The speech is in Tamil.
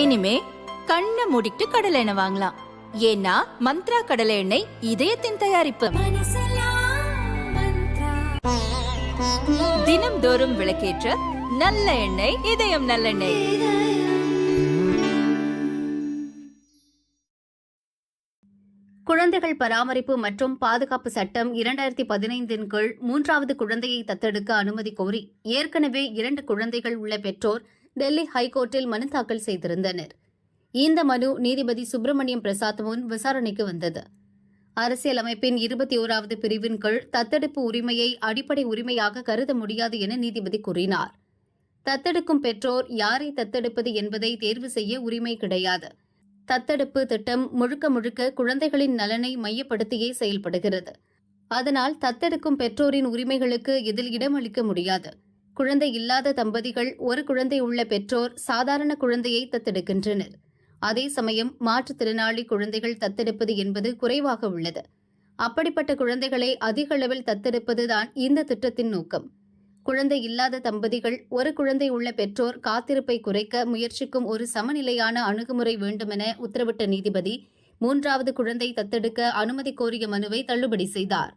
இனிமே கண்ணை மூடிட்டு கடலை எண்ணெய் வாங்கலாம். ஏன்னா மந்த்ரா கடலை எண்ணெய் இதயத்தின் தயாரிப்பு. தினம்தோறும் விளக்கேற்ற நல்ல எண்ணெய் இதயம் நல்லெண்ணெய் குழந்தைகள் பராமரிப்பு மற்றும் பாதுகாப்பு சட்டம் இரண்டாயிரத்தி பதினைந்தின் கீழ் மூன்றாவது குழந்தையை தத்தெடுக்க அனுமதி கோரி ஏற்கனவே இரண்டு குழந்தைகள் உள்ள பெற்றோர் டெல்லி ஹைகோர்ட்டில் மனு தாக்கல் செய்திருந்தனர். இந்த மனு நீதிபதி சுப்பிரமணியம் பிரசாத் முன் விசாரணைக்கு வந்தது. அரசியலமைப்பின் இருபத்தி ஓராவது பிரிவின் கீழ் தத்தெடுப்பு உரிமையை அடிப்படை உரிமையாக கருத முடியாது என நீதிபதி கூறினார். தத்தெடுக்கும் பெற்றோர் யாரை தத்தெடுப்பது என்பதை தேர்வு செய்ய உரிமை கிடையாது. தத்தெடுப்பு திட்டம் முழுக்க முழுக்க குழந்தைகளின் நலனை மையப்படுத்தியே செயல்படுகிறது. அதனால் தத்தெடுக்கும் பெற்றோரின் உரிமைகளுக்கு இதில் இடமளிக்க முடியாது. குழந்தை இல்லாத தம்பதிகள் ஒரு குழந்தை உள்ள பெற்றோர் சாதாரண குழந்தையை தத்தெடுக்கின்றனர். அதே சமயம் மாற்றுத்திறனாளி குழந்தைகள் தத்தெடுப்பது என்பது குறைவாக உள்ளது. அப்படிப்பட்ட குழந்தைகளை அதிக அளவில் தத்தெடுப்பதுதான் இந்த திட்டத்தின் நோக்கம். குழந்தை இல்லாத தம்பதிகள் ஒரு குழந்தை உள்ள பெற்றோர் காத்திருப்பை குறைக்க முயற்சிக்கும் ஒரு சமநிலையான அணுகுமுறை வேண்டுமென உத்தரவிட்ட நீதிபதி மூன்றாவது குழந்தை தத்தெடுக்க அனுமதி கோரிய மனுவை தள்ளுபடி செய்தார்.